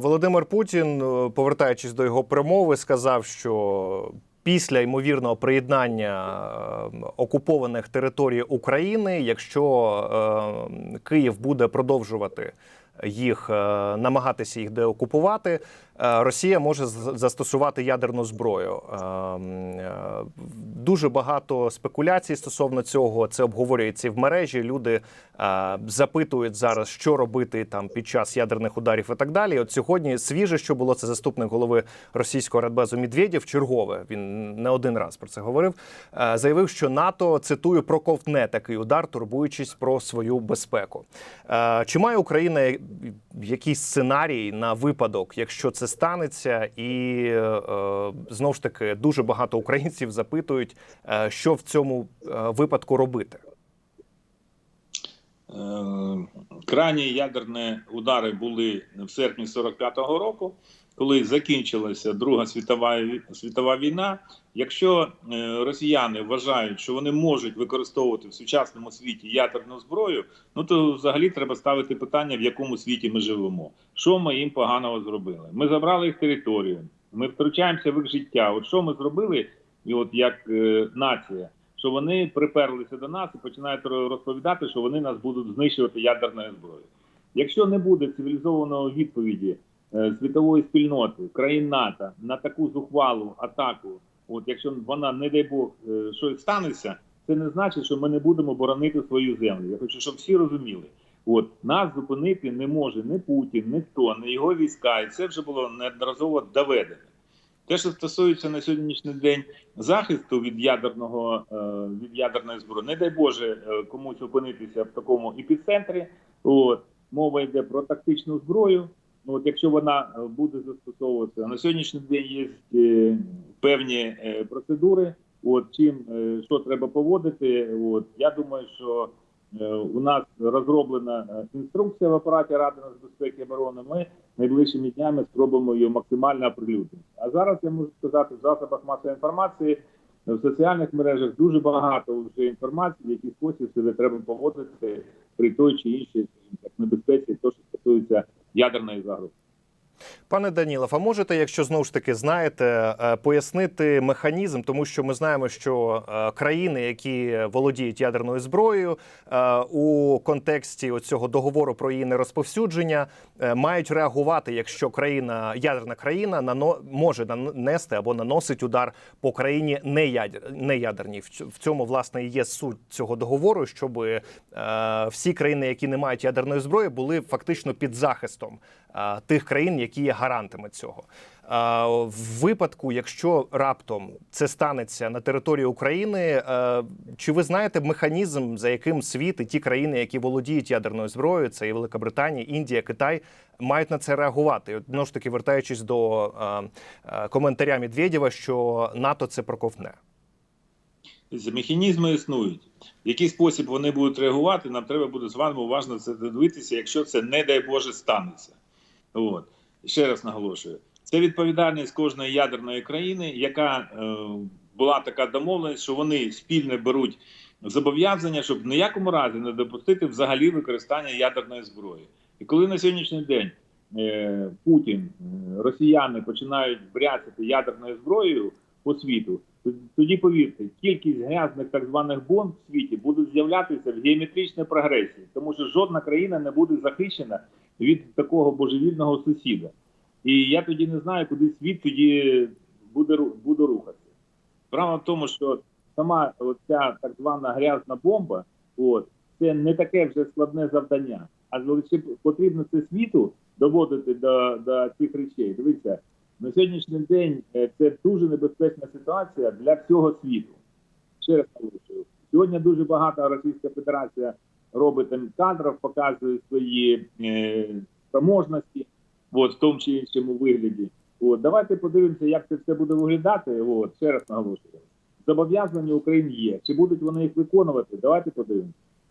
Володимир Путін, е, повертаючись до його промови, сказав, що після ймовірного приєднання е, окупованих територій України, якщо е, Київ буде продовжувати їх намагатися їх деокупувати, Росія може застосувати ядерну зброю. Е, м, е, Дуже багато спекуляцій стосовно цього. Це обговорюється і в мережі. Люди е, запитують зараз, що робити там під час ядерних ударів і так далі. От сьогодні свіже, що було це заступник голови російського радбезу Медведєв, чергове. Він не один раз про це говорив. е, Заявив, що НАТО цитую проковтне такий удар, турбуючись про свою безпеку. Е, Чи має Україна якийсь сценарій на випадок, якщо це станеться, і е, знову ж таки дуже багато українців запитують, е, що в цьому е, випадку робити. Е, Крайні ядерні удари були в серпні 45-го року, коли закінчилася Друга світова світова війна. Якщо е, росіяни вважають, що вони можуть використовувати в сучасному світі ядерну зброю, ну то взагалі треба ставити питання, в якому світі ми живемо. Що ми їм поганого зробили? Ми забрали їх територію, ми втручаємося в їх життя. От що ми зробили, і от як е, нація, що вони приперлися до нас і починають розповідати, що вони нас будуть знищувати ядерною зброєю. Якщо не буде цивілізованої відповіді світової спільноти, країн НАТО на таку зухвалу атаку, от якщо вона, не дай Бог, е, щось станеться, це не значить, що ми не будемо боронити свою землю. Я хочу, щоб всі розуміли. От нас зупинити не може ні Путін, ні хто, ні його війська, і це вже було неодноразово доведено. Те, що стосується на сьогоднішній день захисту від ядерного е, від ядерної зброї, не дай Боже е, комусь опинитися в такому епіцентрі. От мова йде про тактичну зброю. Ну, от якщо вона е, буде застосовуватися на сьогоднішній день, є е, певні е, процедури. От чим що треба поводити. От я думаю, що у нас розроблена інструкція в апараті Ради нацбезпеки і оборони. Ми найближчими днями спробуємо її максимально оприлюднити. А зараз я можу сказати, в засобах масової інформації в соціальних мережах дуже багато вже інформації, в який спосіб себе треба поводити при той чи іншій небезпеці, то що стосується ядерної загрози. Пане Данілов, а можете, якщо знову ж таки знаєте, е, пояснити механізм, тому що ми знаємо, що е, країни, які володіють ядерною зброєю, е, у контексті цього договору про її нерозповсюдження, мають реагувати, якщо країна ядерна країна нано може нанести або наносить удар по країні неядер, неядерній. В цьому власне є суть цього договору, щоб всі країни, які не мають ядерної зброї, були фактично під захистом тих країн, які є гарантами цього. В випадку, якщо раптом це станеться на території України, е, чи ви знаєте механізм, за яким світ і ті країни, які володіють ядерною зброєю, це і Велика Британія, Індія, Китай, мають на це реагувати? Знову ж таки, вертаючись до е, е, коментаря Медведєва, що НАТО це проковтне. Механізми існують. В який спосіб вони будуть реагувати, нам треба буде з вами уважно це дивитися, якщо це, не дай Боже, станеться. От. Ще раз наголошую: це відповідальність кожної ядерної країни, яка е, була така домовленість, що вони спільно беруть зобов'язання, щоб в ніякому разі не допустити взагалі використання ядерної зброї. І коли на сьогоднішній день е, Путін, е, росіяни починають бряцати ядерною зброєю по світу, тоді повірте, кількість грязних так званих бомб в світі буде з'являтися в геометричній прогресії, тому що жодна країна не буде захищена від такого божевільного сусіда. І я тоді не знаю, куди світ тоді буде, буде рухатися. Справа в тому, що сама ця так звана грязна бомба, от, це не таке вже складне завдання. А потрібно це світу доводити до, до цих речей. Дивіться, на сьогоднішній день е, це дуже небезпечна ситуація для всього світу. Ще раз наголошую. Сьогодні дуже багато Російська Федерація робить там кадрів, показує свої е, спроможності, от, в тому чи іншому вигляді. От, давайте подивимося, як це все буде виглядати. От, ще раз наголошую. Зобов'язання України є. Чи будуть вони їх виконувати? Давайте подивимося.